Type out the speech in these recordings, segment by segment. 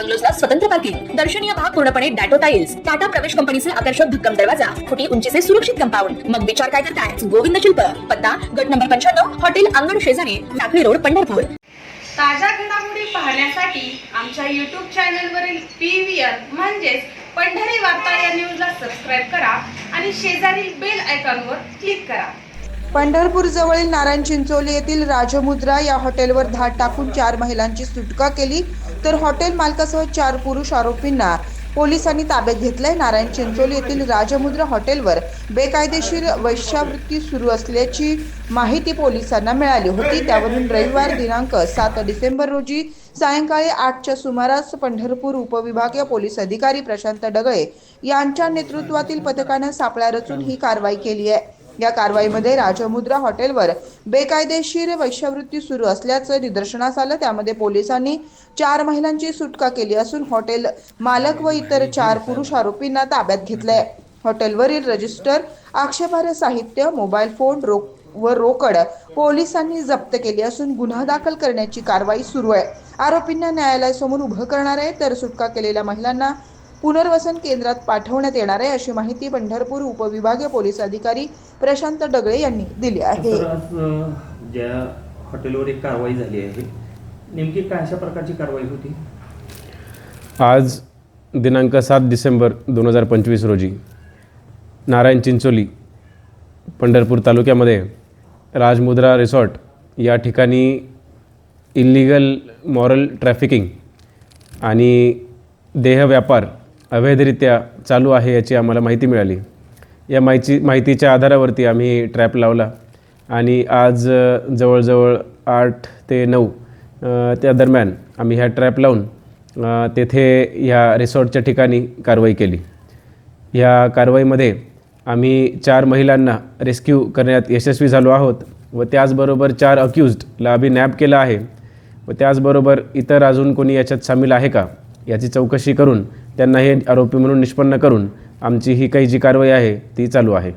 बंगलोजला स्वतंत्र पार्किंग दर्शनीय भाग पूर्णपणे डॅटो टाइल्स टाटा प्रवेश कंपनीचे आकर्षक भक्कम दरवाजा फुटी उंचीचे सुरक्षित कंपाऊंड. मग विचार काय करताय? गोविंद शिल्प पत्ता गट नंबर पंच्याण्णव हॉटेल अंगण शेजारी टाकळी रोड पंढरपूर. ताज्या घडामोडी पाहण्यासाठी आमच्या यूट्यूब चॅनलवरील पी व्ही आर म्हणजेच पंढरी वार्ता या न्यूजला सबस्क्राईब करा आणि शेजारील बेल आयकॉनवर क्लिक करा. पंढरपूर जवळील नारायण चिंचोली येथील राजमुद्रा या हॉटेलवर धाड टाकून चार महिलांची सुटका केली. तर हॉटेल मालकासह चार पुरुष आरोपींना पोलिसांनी ताब्यात घेतलंय. नारायण चिंचोली येथील राजमुद्रा हॉटेलवर बेकायदेशीर वैश्यावृत्ती सुरू असल्याची माहिती पोलिसांना मिळाली होती. त्यावरून रविवार दिनांक सात डिसेंबर रोजी सायंकाळी आठच्या सुमारास पंढरपूर उपविभागीय पोलीस अधिकारी प्रशांत डगळे यांच्या नेतृत्वातील पथकानं सापळा रचून ही कारवाई केली आहे. या कारवाईमध्ये राजमुद्रा हॉटेलवर बेकायदेशीर वैश्यवृत्ती सुरू असल्याचं निदर्शनास आलं. त्यामध्ये पोलिसांनी चार महिलांची सुटका केली असून हॉटेल मालक व इतर चार पुरुष आरोपींना ताब्यात घेतलंय. हॉटेलवरील रजिस्टर आक्षेपार्ह साहित्य मोबाईल फोन रोख व रोकड पोलिसांनी जप्त केली असून गुन्हा दाखल करण्याची कारवाई सुरू आहे. आरोपींना न्यायालयासमोर उभं करणार आहे. तर सुटका केलेल्या महिलांना पुनर्वसन केंद्रात पाठवण्यात येणार आहे अशी माहिती पंढरपूर उपविभागीय पोलीस अधिकारी प्रशांत डगळे यांनी दिली आहे. ज्या हॉटेलवर एक कारवाई झाली आहे नेमकी काय अशा प्रकारची कारवाई होती? आज दिनांक सात डिसेंबर दोन हजार पंचवीस रोजी नारायण चिंचोली पंढरपूर तालुक्यामध्ये राजमुद्रा रिसॉर्ट या ठिकाणी इल्लिगल मॉरल ट्रॅफिकिंग आणि देहव्यापार अवैधरित्या चालू आहे याची आम्हाला माहिती मिळाली. या माहिती माहितीच्या आधारावरती आम्ही ट्रॅप लावला आणि आज जवळजवळ आठ ते नऊ त्या दरम्यान आम्ही ह्या ट्रॅप लावून तेथे ह्या रिसॉर्टच्या ठिकाणी कारवाई केली. ह्या कारवाईमध्ये आम्ही चार महिलांना रेस्क्यू करण्यात यशस्वी झालो आहोत व त्याचबरोबर चार अक्युज्डला आम्ही नॅप केलं आहे व त्याचबरोबर इतर अजून कोणी याच्यात सामील आहे का? याची चौकशी करून त्यांना हे आरोपी म्हणून निष्पन्न करून आमची ही काही जी कारवाई आहे ती चालू आहे.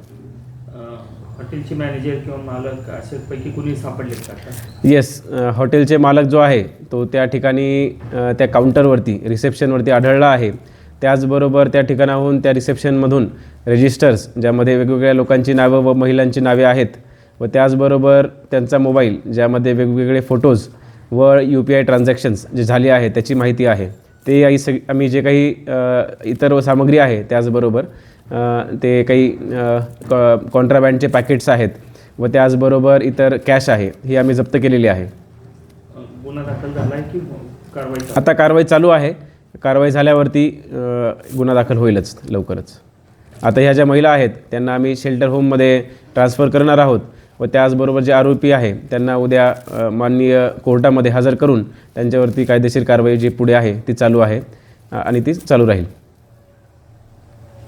हॉटेलचे मॅनेजर किंवा मालक असे पैकी कुणी सापडलेत का? येस हॉटेलचे मालक जो आहे तो त्या ठिकाणी त्या काउंटरवरती रिसेप्शनवरती आढळला आहे. त्याचबरोबर त्या ठिकाणाहून त्या रिसेप्शनमधून रजिस्टर्स ज्यामध्ये वेगवेगळ्या लोकांची नावं व महिलांची नावे आहेत व त्याचबरोबर त्यांचा मोबाईल ज्यामध्ये वेगवेगळे फोटोज व यू पी आय ट्रान्झॅक्शन्स जे झाले आहे त्याची माहिती आहे. ते आई सग आम्ही जे काही इतर सामग्री आहे त्याचबरोबर ते काही कॉन्ट्राबँडचे पॅकेट्स आहेत व त्याचबरोबर इतर कॅश आहे ही आम्ही जप्त केलेली आहे. गुन्हा दाखल झाला आहे की कारवाई? आता कारवाई चालू आहे. कारवाई झाल्यावरती गुन्हा दाखल होईलच लवकरच. आता ह्या ज्या महिला आहेत त्यांना आम्ही शेल्टर होममध्ये ट्रान्सफर करणार आहोत. व त्याचबरोबर जे आरोपी आहे त्यांना उद्या माननीय कोर्टामध्ये हजर करून त्यांच्यावरती कायदेशीर कारवाई जी पुढे आहे ती चालू आहे आणि ती चालू राहील.